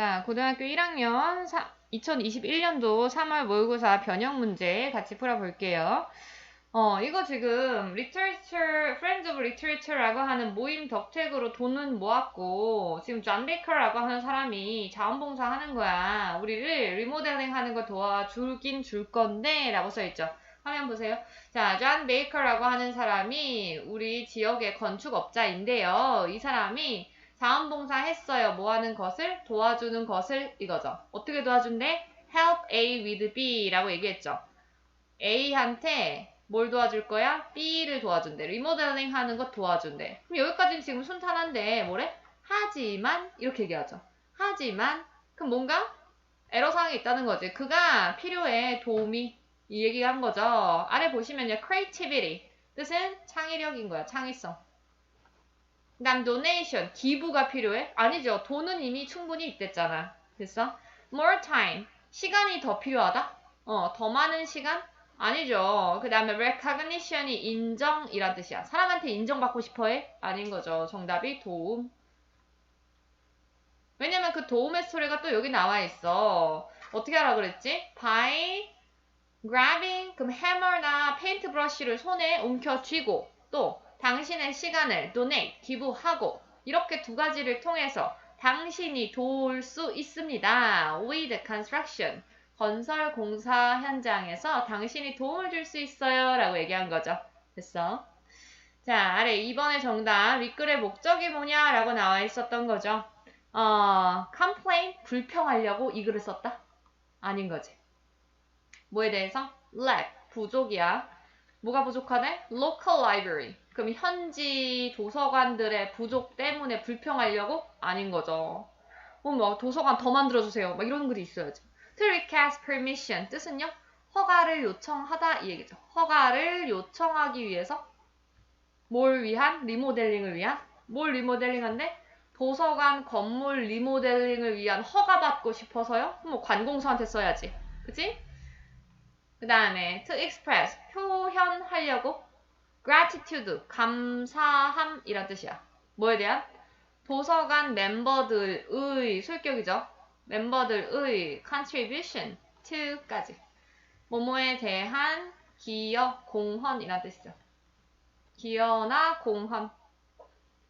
자, 고등학교 1학년 2021년도 3월 모의고사 변형 문제 같이 풀어볼게요. 어, 이거 지금 Literature, Friends of Literature라고 하는 모임 덕택으로 돈은 모았고 지금 존 베이커라고 하는 사람이 자원봉사 하는 거야. 우리를 리모델링 하는 거 도와주긴 줄 건데 라고 써있죠. 화면 보세요. 자, 존 베이커라고 하는 사람이 우리 지역의 건축업자인데요. 이 사람이 자원봉사 했어요. 뭐 하는 것을? 도와주는 것을 이거죠. 어떻게 도와준대? help A with B 라고 얘기했죠. A한테 뭘 도와줄 거야? B를 도와준대. 리모델링 하는 것 도와준대. 그럼 여기까지는 지금 순탄한데 뭐래? 하지만 이렇게 얘기하죠. 하지만 그럼 뭔가 에러사항이 있다는 거지. 그가 필요해 도움이 이 얘기한 거죠. 아래 보시면요. creativity 뜻은 창의력인 거야. 창의성. 그 다음 donation 기부가 필요해? 아니죠. 돈은 이미 충분히 있댔잖아. 됐어? more time 시간이 더 필요하다? 어, 더 많은 시간? 아니죠. 그 다음에 recognition이 인정이란 뜻이야. 사람한테 인정받고 싶어 해? 아닌 거죠. 정답이 도움. 왜냐면 그 도움의 스토리가 또 여기 나와 있어. 어떻게 하라 그랬지? by grabbing 그럼 hammer나 페인트 브러쉬를 손에 움켜쥐고 또 당신의 시간을 donate 기부하고 이렇게 두 가지를 통해서 당신이 도울 수 있습니다. with construction 건설 공사 현장에서 당신이 도움을 줄 수 있어요. 라고 얘기한 거죠. 됐어? 자, 아래 2번의 정답. 윗글의 목적이 뭐냐? 라고 나와 있었던 거죠. 어, complain, 불평하려고 이 글을 썼다? 아닌 거지. 뭐에 대해서? lack, 부족이야. 뭐가 부족하네? local library. 그럼 현지 도서관들의 부족 때문에 불평하려고? 아닌 거죠. 뭐, 뭐 도서관 더 만들어주세요. 막 이런 글이 있어야지. to request permission 뜻은요? 허가를 요청하다 이 얘기죠. 허가를 요청하기 위해서 뭘 위한? 리모델링을 위한? 뭘 리모델링한데? 도서관 건물 리모델링을 위한 허가 받고 싶어서요? 뭐 관공서한테 써야지. 그치? 그 다음에 to express 표현하려고 gratitude 감사함 이란 뜻이야. 뭐에 대한? 도서관 멤버들의 술격이죠. 멤버들의 contribution to까지 뭐뭐에 대한 기여, 공헌이란 뜻이죠. 기여나 공헌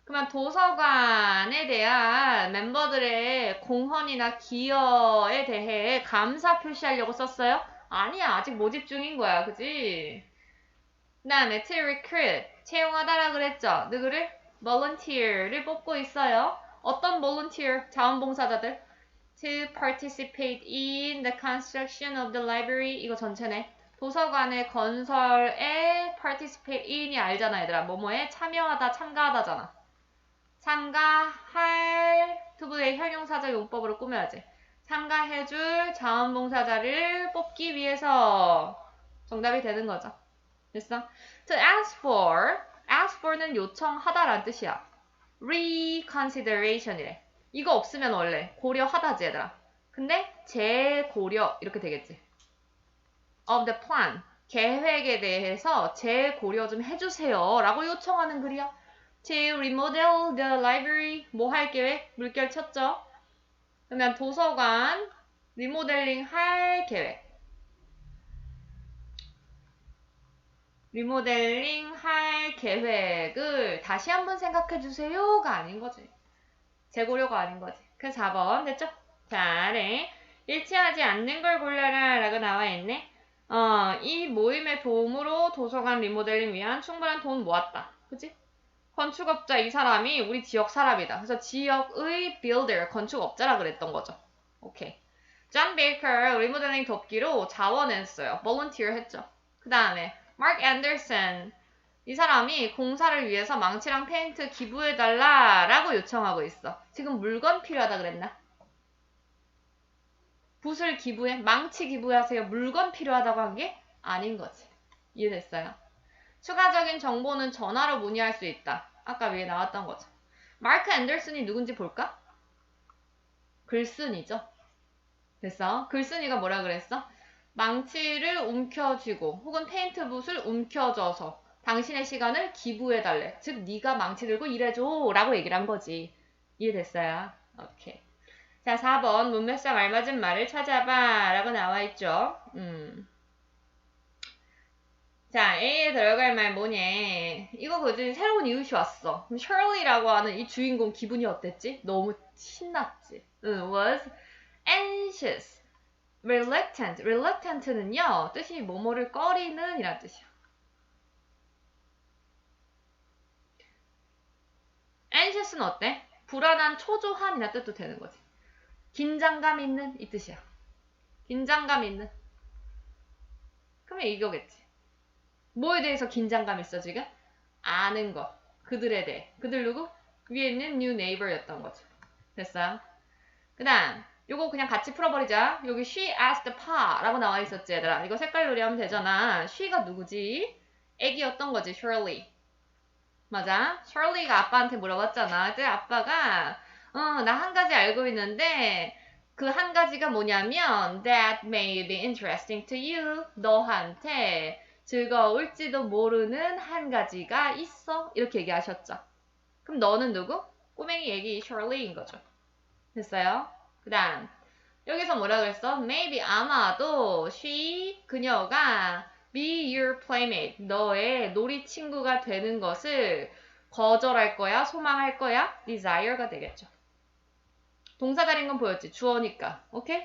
그러면 도서관에 대한 멤버들의 공헌이나 기여에 대해 감사 표시하려고 썼어요? 아니야 아직 모집 중인 거야 그지? 그 다음에 to recruit 채용하다라 그랬죠 누구를? volunteer를 뽑고 있어요 어떤 volunteer? 자원봉사자들 to participate in the construction of the library 이거 전체네. 도서관의 건설에 participate in이 알잖아 얘들아. 뭐뭐에 참여하다 참가하다잖아. 참가할 투부의 형용사적 용법으로 꾸며야지. 참가해줄 자원봉사자를 뽑기 위해서 정답이 되는 거죠. 됐어? To ask for, ask for는 요청하다라는 뜻이야. reconsideration이래. 이거 없으면 원래 고려하다지 얘들아. 근데 재고려 이렇게 되겠지. of the plan 계획에 대해서 재고려 좀 해주세요 라고 요청하는 글이야. to remodel the library 뭐 할 계획? 물결 쳤죠? 그러면 도서관 리모델링 할 계획. 리모델링 할 계획을 다시 한번 생각해 주세요가 아닌 거지. 재고려가 아닌 거지. 그 4번 됐죠? 자, 네. 일치하지 않는 걸 골라라 라고 나와 있네. 어, 이 모임의 도움으로 도서관 리모델링 위한 충분한 돈 모았다. 그치? 건축업자 이 사람이 우리 지역 사람이다. 그래서 지역의 builder, 건축업자라 그랬던 거죠. 오케이. 존 베이커 리모델링 돕기로 자원했어요. volunteer 했죠. 그 다음에 마크 앤더슨 이 사람이 공사를 위해서 망치랑 페인트 기부해달라 라고 요청하고 있어. 지금 물건 필요하다 그랬나? 붓을 기부해? 망치 기부하세요. 물건 필요하다고 한 게 아닌 거지. 이해됐어요? 추가적인 정보는 전화로 문의할 수 있다. 아까 위에 나왔던 거죠. 마크 앤더슨이 누군지 볼까? 글쓴이죠. 됐어? 글쓴이가 뭐라 그랬어? 망치를 움켜쥐고 혹은 페인트 붓을 움켜줘서 당신의 시간을 기부해달래. 즉 네가 망치 들고 일해줘 라고 얘기를 한 거지. 이해됐어요? 오케이. 자, 4번 문맥상 알맞은 말을 찾아봐 라고 나와 있죠. 음. 자, A에 들어갈 말 뭐니? 이거 그지 새로운 이웃이 왔어. 그럼 Shirley라고 하는 이 주인공 기분이 어땠지? 너무 신났지. 응, was anxious, reluctant. reluctant는요, 뜻이 뭐뭐를 꺼리는 이란 뜻이야. anxious는 어때? 불안한, 초조한이나 뜻도 되는 거지. 긴장감 있는 이 뜻이야. 긴장감 있는. 그러면 이거겠지. 뭐에 대해서 긴장감 있어 지금? 아는 거. 그들에 대해. 그들 누구? 위에 있는 new neighbor였던 거죠. 됐어요? 그 다음 요거 그냥 같이 풀어버리자. 여기 she asked pa 라고 나와 있었지 얘들아. 이거 색깔 놀이하면 되잖아. she가 누구지? 애기였던 거지 Shirley. 맞아. Shirley가 아빠한테 물어봤잖아. 그때 아빠가 어, 나 한 가지 알고 있는데 그 한 가지가 뭐냐면 that may be interesting to you. 너한테 즐거울지도 모르는 한 가지가 있어. 이렇게 얘기하셨죠. 그럼 너는 누구? 꼬맹이 얘기 Shirley인 거죠. 됐어요? 그 다음 여기서 뭐라 그랬어? Maybe 아마도 she 그녀가 be your playmate 너의 놀이 친구가 되는 것을 거절할 거야, 소망할 거야, desire가 되겠죠. 동사 다린 건 보였지. 주어니까. 오케이?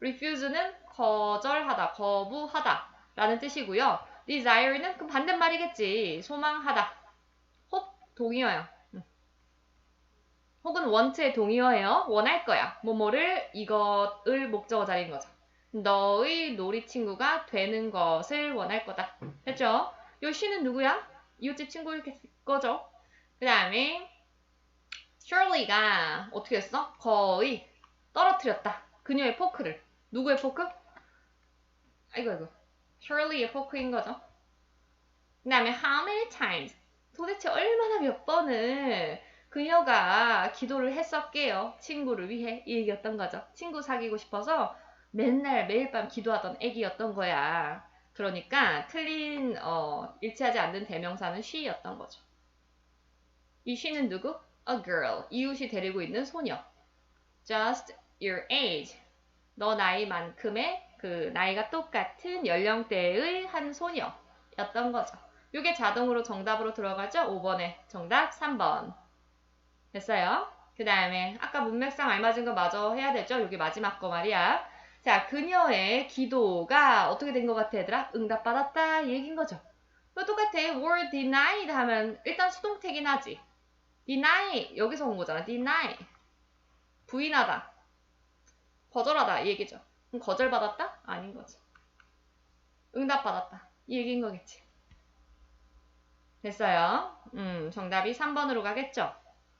refuse는 거절하다, 거부하다 라는 뜻이고요. desire는 그 반대말이겠지. 소망하다. hope 동의어요. 혹은 want의 동의어예요. 원할 거야. 뭐뭐를 이것을 목적어 자리인 거죠. 너의 놀이 친구가 되는 것을 원할 거다. 됐죠? 요 she는 누구야? 이웃집 친구일 거죠. 그 다음에 Shirley가 어떻게 했어? 거의 떨어뜨렸다. 그녀의 포크를. 누구의 포크? 아이고 아이고. Shirley의 포크인 거죠. 그 다음에 how many times? 도대체 얼마나 몇 번을 그녀가 기도를 했었게요. 친구를 위해 이 얘기였던 거죠. 친구 사귀고 싶어서 맨날 매일 밤 기도하던 애기였던 거야. 그러니까 틀린 어, 일치하지 않는 대명사는 she였던 거죠. 이 she는 누구? A girl. 이웃이 데리고 있는 소녀. Just your age. 너 나이만큼의 그 나이가 똑같은 연령대의 한 소녀였던 거죠. 이게 자동으로 정답으로 들어가죠? 5번에 정답 3번. 됐어요? 그 다음에 아까 문맥상 알맞은 거 마저 해야 되죠? 여기 마지막 거 말이야. 자, 그녀의 기도가 어떻게 된 것 같아, 얘들아? 응답받았다 이 얘기인 거죠. 또 똑같아. were denied 하면 일단 수동태긴 하지. deny 여기서 온 거잖아. deny 부인하다, 거절하다 이 얘기죠. 그럼 거절받았다? 아닌 거지. 응답받았다 이 얘기인 거겠지. 됐어요. 음, 정답이 3번으로 가겠죠.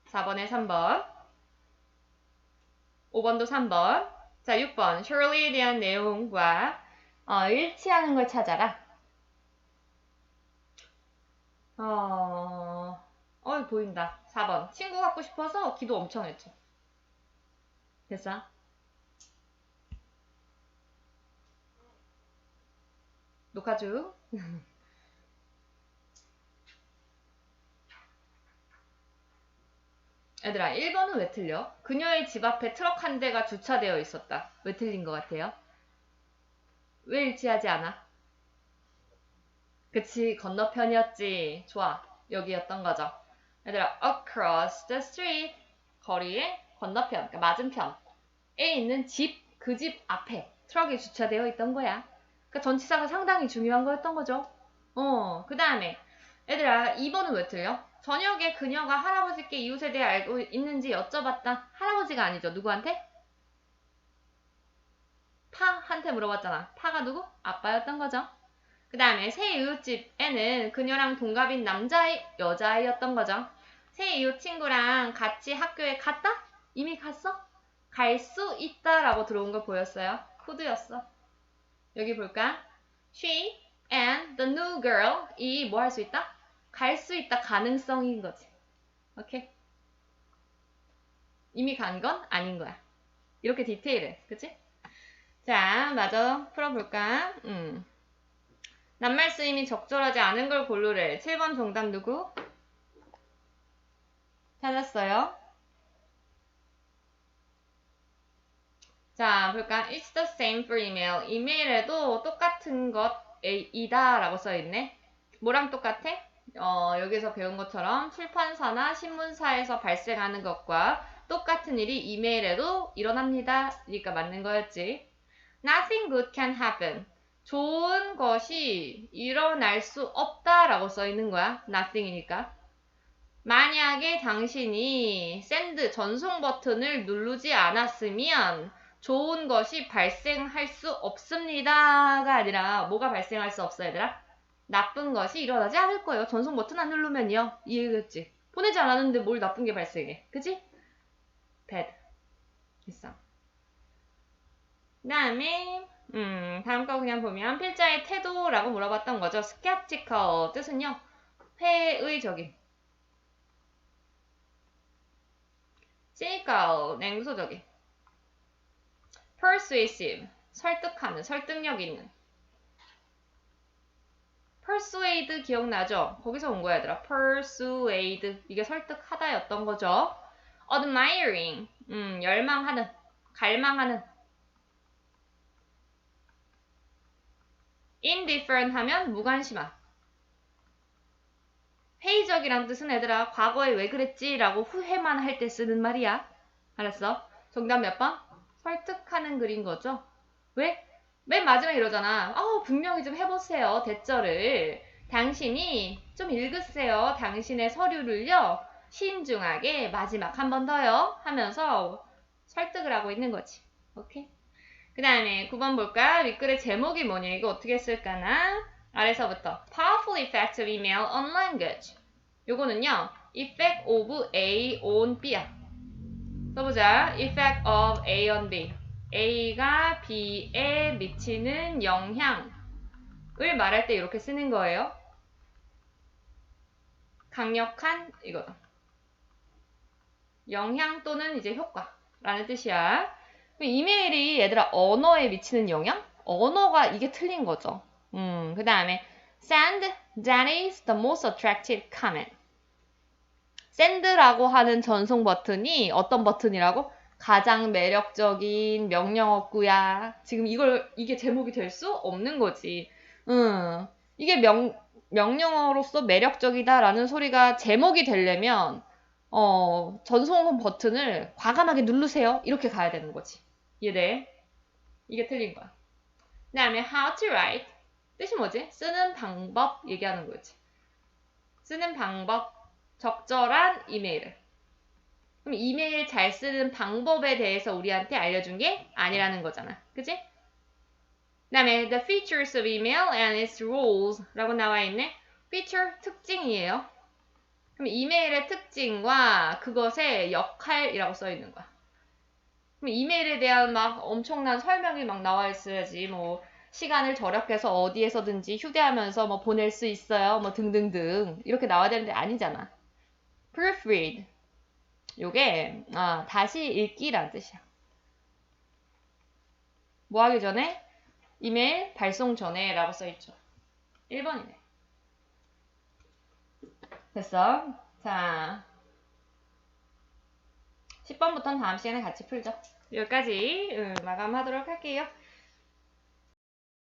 4번에 3번. 5번도 3번. 자, 6번. Shirley에 대한 내용과 어, 일치하는 걸 찾아라. 어, 어, 보인다. 4번. 친구 갖고 싶어서 기도 엄청 했죠. 됐어? 녹화 중. 얘들아, 1번은 왜 틀려? 그녀의 집 앞에 트럭 한 대가 주차되어 있었다. 왜 틀린 것 같아요? 왜 일치하지 않아? 그치, 건너편이었지. 좋아. 여기였던 거죠. 얘들아, across the street. 거리의 건너편, 그러니까 맞은편에 있는 집, 그 집 앞에 트럭이 주차되어 있던 거야. 그러니까 전치사가 상당히 중요한 거였던 거죠. 어, 그 다음에 얘들아, 2번은 왜 틀려? 저녁에 그녀가 할아버지께 이웃에 대해 알고 있는지 여쭤봤다. 할아버지가 아니죠. 누구한테? 파한테 물어봤잖아. 파가 누구? 아빠였던 거죠. 그 다음에 새 이웃집에는 그녀랑 동갑인 남자아이, 여자아이였던 거죠. 새 이웃 친구랑 같이 학교에 갔다? 이미 갔어? 갈 수 있다 라고 들어온 걸 보였어요. 코드였어. 여기 볼까? She and the new girl 이 뭐 할 수 있다? 갈 수 있다 가능성인 거지. 오케이? 이미 간 건 아닌 거야. 이렇게 디테일해. 그치? 자, 마저 풀어볼까? 음. 낱말 쓰임이 적절하지 않은 걸 고르래. 7번 정답 누구? 찾았어요? 자, 볼까? It's the same for email. 이메일에도 똑같은 것이다 라고 써있네. 뭐랑 똑같아? 어, 여기서 배운 것처럼 출판사나 신문사에서 발생하는 것과 똑같은 일이 이메일에도 일어납니다. 그러니까 맞는 거였지. Nothing good can happen. 좋은 것이 일어날 수 없다라고 써 있는 거야. nothing이니까. 만약에 당신이 send 전송 버튼을 누르지 않았으면 좋은 것이 발생할 수 없습니다가 아니라 뭐가 발생할 수 없어 얘들아? 나쁜 것이 일어나지 않을 거예요. 전송 버튼 안 누르면요. 이해겠지? 보내지 않았는데 뭘 나쁜 게 발생해. 그지? bad. 됐어. 그 다음에 음, 다음 거 그냥 보면 필자의 태도라고 물어봤던 거죠. skeptical 뜻은요. 회의적인. cynical 냉소적인. persuasive 설득하는, 설득력 있는. Persuade 기억나죠? 거기서 온 거야, 얘들아. persuade 이게 설득하다였던 거죠. admiring 음, 열망하는, 갈망하는. indifferent 하면 무관심한. 회의적이란 뜻은 얘들아 과거에 왜 그랬지? 라고 후회만 할 때 쓰는 말이야. 알았어? 정답 몇 번? 설득하는 글인 거죠. 왜? 맨 마지막에 이러잖아. 아 분명히 좀 해보세요. 대절을. 당신이 좀 읽으세요. 당신의 서류를요. 신중하게 마지막 한 번 더요. 하면서 설득을 하고 있는 거지. 오케이? 그 다음에 9번 볼까? 윗글의 제목이 뭐냐? 이거 어떻게 쓸까나? 아래서부터 Powerful effect of email on language 요거는요 effect of A on B야 써보자 effect of A on B A가 B에 미치는 영향을 말할 때 이렇게 쓰는 거예요 강력한 이거다 영향 또는 이제 효과라는 뜻이야 이메일이 얘들아 언어에 미치는 영향? 언어가 이게 틀린 거죠. 음, 그 다음에 send Danny's the most attractive comment. send라고 하는 전송 버튼이 어떤 버튼이라고? 가장 매력적인 명령어구야. 지금 이걸 이게 제목이 될 수 없는 거지. 음, 이게 명 명령어로서 매력적이다라는 소리가 제목이 되려면 어, 전송 버튼을 과감하게 누르세요. 이렇게 가야 되는 거지. 이해돼? 이게 틀린 거야. 그 다음에 how to write. 뜻이 뭐지? 쓰는 방법 얘기하는 거지. 쓰는 방법. 적절한 이메일을. 그럼 이메일 잘 쓰는 방법에 대해서 우리한테 알려준 게 아니라는 거잖아. 그치? 그 다음에 the features of email and its rules 라고 나와 있네. feature 특징이에요. 그럼 이메일의 특징과 그것의 역할이라고 써 있는 거야. 그럼 이메일에 대한 막 엄청난 설명이 막 나와 있어야지 뭐 시간을 절약해서 어디에서든지 휴대하면서 뭐 보낼 수 있어요 뭐 등등등 이렇게 나와야 되는데 아니잖아 proofread 요게 아, 다시 읽기란 뜻이야. 뭐 하기 전에? 이메일 발송 전에 라고 써있죠. 1번이네. 됐어. 자. 10번부터는 다음 시간에 같이 풀죠. 여기까지 음, 마감하도록 할게요.